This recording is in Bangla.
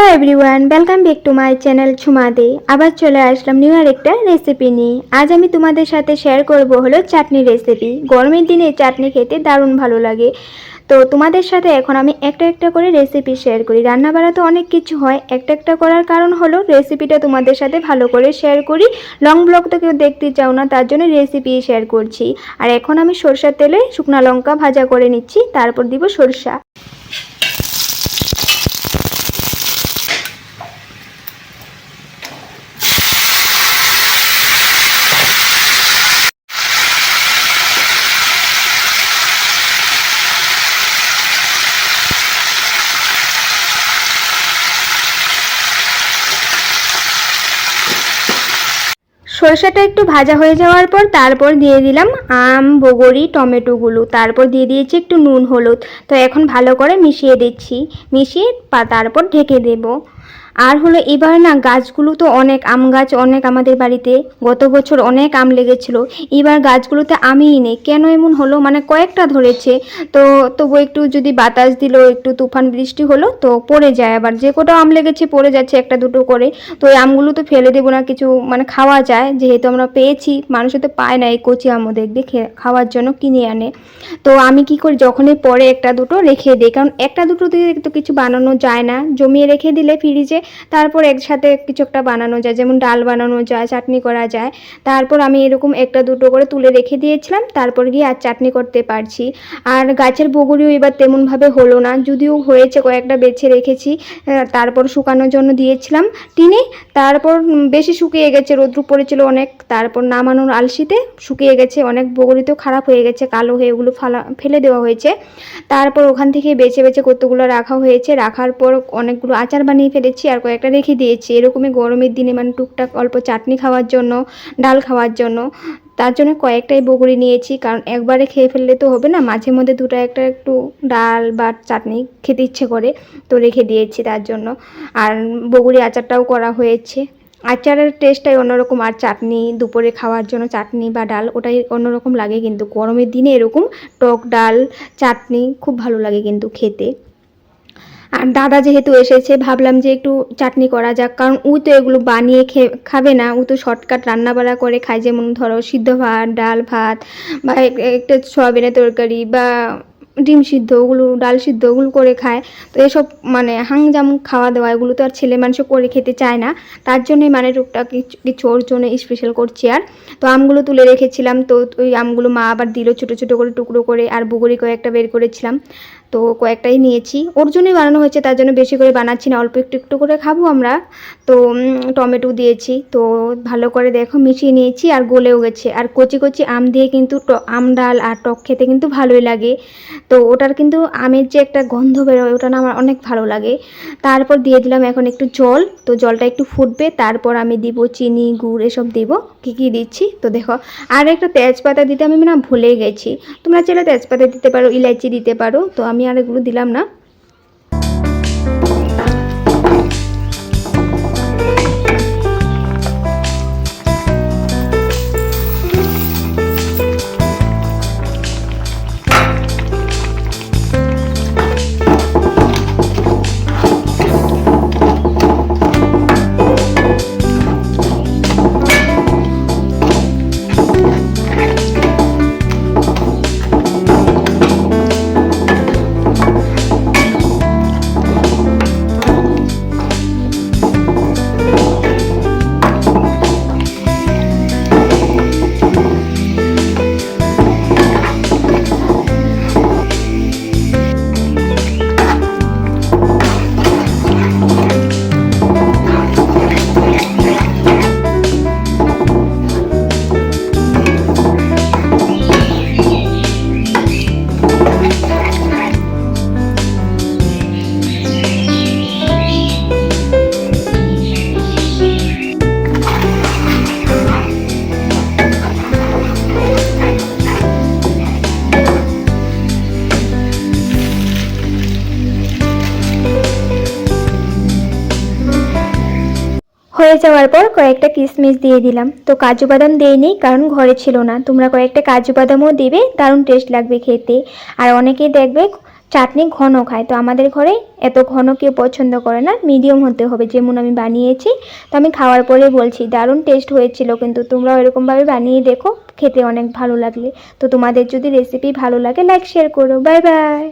Hello everyone welcome back to my channel ছুমাদে আবার চলে আসলাম নিউ আর একটা রেসিপি নিয়ে। আজ আমি তোমাদের সাথে শেয়ার করব হলো চাটনি রেসিপি গরমের দিনে চাটনি খেতে দারুণ ভালো লাগে। তো তোমাদের সাথে এখন আমি একটা একটা করে রেসিপি শেয়ার করি। রান্না বাড়াতে অনেক কিছু হয়, একটা একটা করার কারণ হলো রেসিপিটা তোমাদের সাথে ভালো করে শেয়ার করি। লং ব্লগ তো কেউ দেখতে চাও না, তার জন্য রেসিপি শেয়ার করছি। আর এখন আমি সরষার তেলে শুকনো লঙ্কা ভাজা করে নিচ্ছি, তারপর দিব সরষা। সরষাটা একটু ভাজা হয়ে যাওয়ার পর তারপর দিয়ে দিলাম আম, বগরি, টমেটোগুলো। তারপর দিয়ে দিয়েছি একটু নুন, হলুদ। তো এখন ভালো করে মিশিয়ে দিচ্ছি। মিশিয়ে তারপর ঢেকে দেবো। আর হলো এবার না গাছগুলো তো অনেক আম গাছ অনেক আমাদের বাড়িতে, গত বছর অনেক আম লেগেছিল, এবার গাছগুলোতে আমিই নেই। কেন এমন হলো? মানে কয়েকটা ধরেছে, তো তবু একটু যদি বাতাস দিল, একটু তুফান বৃষ্টি হলো, তো পড়ে যায় আবার। যে কটা আম লেগেছে, পড়ে যাচ্ছে একটা দুটো করে। তো এই আমগুলো তো ফেলে দেবো না, কিছু মানে খাওয়া যায়। যেহেতু আমরা পেয়েছি, মানুষে তো পায় না এই কচি আমও দেখবে খাওয়ার জন্য কিনে আনে। তো আমি কি করি, যখনই পরে একটা দুটো রেখে দিই, কারণ একটা দুটো দিয়ে তো কিছু বানানো যায় না। জমিয়ে রেখে দিলে ফ্রিজে তারপর একসাথে কিছু একটা বানানো যায়, যেমন ডাল বানানো যায়, চাটনি করা যায়। তারপর আমি এরকম একটা দুটো করে তুলে রেখে দিয়েছিলাম, তারপর গিয়ে আর চাটনি করতে পারছি। আর গাছের বগুড়িও এবার তেমনভাবে হলো না, যদিও হয়েছে কয়েকটা বেছে রেখেছি তারপর শুকানোর জন্য দিয়েছিলাম টিনে। তারপর বেশি শুকিয়ে গেছে রৌদ্র পড়েছিল অনেক, তারপর নামানোর আলসিতে শুকিয়ে গেছে, অনেক বগুড়িতেও খারাপ হয়ে গেছে, কালো হয়ে ওগুলো ফালা, ফেলে দেওয়া হয়েছে। তারপর ওখান থেকে বেছে বেছে কতগুলো রাখা হয়েছে, রাখার পর অনেকগুলো আচার বানিয়ে ফেলেছি আর কয়েকটা রেখে দিয়েছি। এরকমই গরমের দিনে মানে টুকটাক অল্প চাটনি খাওয়ার জন্য, ডাল খাওয়ার জন্য। তার জন্য কয়েকটাই বগুড়ি নিয়েছি, কারণ একবারে খেয়ে ফেললে তো হবে না। মাঝে মধ্যে দুটো একটা একটু ডাল বা চাটনি খেতে ইচ্ছে করে তো রেখে দিয়েছি তার জন্য। আর বগুড়ি আচারটাও করা হয়েছে। আচারের টেস্টটাই অন্যরকম, আর চাটনি, দুপুরে খাওয়ার জন্য চাটনি বা ডাল ওটাই অন্যরকম লাগে কিন্তু গরমের দিনে এরকম টক ডাল, চাটনি খুব ভালো লাগে কিন্তু খেতে। আর দাদা যেহেতু এসেছে, ভাবলাম যে একটু চাটনি করা যাক। কারণ উ তো এগুলো বানিয়ে খাবে না। উ তো শর্টকাট রান্নাবাড়া করে খায়। যেমন ধরো সিদ্ধ ভাত, ডাল ভাত বা একটা সয়াবিনের তরকারি বা ডিম সিদ্ধ, ওগুলো, ডাল সিদ্ধ, ওগুলো করে খায়। তো এসব মানে হাংজাম খাওয়া দাওয়া, এগুলো তো আর ছেলে মানুষও করে খেতে চায় না। তার জন্যই মানে টুকটাক কিছু ওর জন্য স্পেশাল করছি আর। তো আমগুলো তুলে রেখেছিলাম, তো ওই আমগুলো মা আবার দিল ছোটো ছোটো করে টুকরো করে আর বুগুরি কয়েকটা বের করেছিলাম। তো কয়েকটাই নিয়েছি। ওর জন্যই বানানো হয়েছে, তার জন্য বেশি করে বানাচ্ছি না, অল্প একটু একটু করে খাব আমরা। তো টমেটো দিয়েছি। তো ভালো করে দেখো মিশিয়ে নিয়েছি আর গলেও গেছে। আর কচি কচি আম দিয়ে কিন্তু আম ডাল আর টক খেতে কিন্তু ভালোই লাগে। তো ওটার কিন্তু আমের যে একটা গন্ধ বেরোয়, ওটা না আমার অনেক ভালো লাগে। তারপর দিয়ে দিলাম এখন একটু জল, তো জলটা একটু ফুটবে, তারপর আমি দিব চিনি, গুড়, এসব দিব। কী কী দিচ্ছি? তো দেখো, আর একটা তেজপাতা দিতে আমি না ভুলে গেছি। তোমরা চাইলে তেজপাতা দিতে পারো, ইলাইচি দিতে পারো, তো আমি আর এগুলো দিলাম না। হয়ে যাওয়ার পর কয়েকটা কিশমিশ দিয়ে দিলাম। তো কাজু বাদাম দিইনি, কারণ ঘরে ছিল না। তোমরা কয়েকটা কাজু বাদামও দেবে, দারুণ টেস্ট লাগবে খেতে। আর অনেকেই দেখবে, চাটনি ঘন খায়। তো আমাদের ঘরে এত ঘন কেউ পছন্দ করে না মিডিয়াম হতে হবে, যেমন আমি বানিয়েছি। তো আমি খাওয়ার পরে বলছি, দারুণ টেস্ট হয়েছিল কিন্তু তোমরাও এরকমভাবে বানিয়ে দেখো, খেতে অনেক ভালো লাগলে। তো তোমাদের যদি রেসিপি ভালো লাগে লাইক শেয়ার করো। Bye bye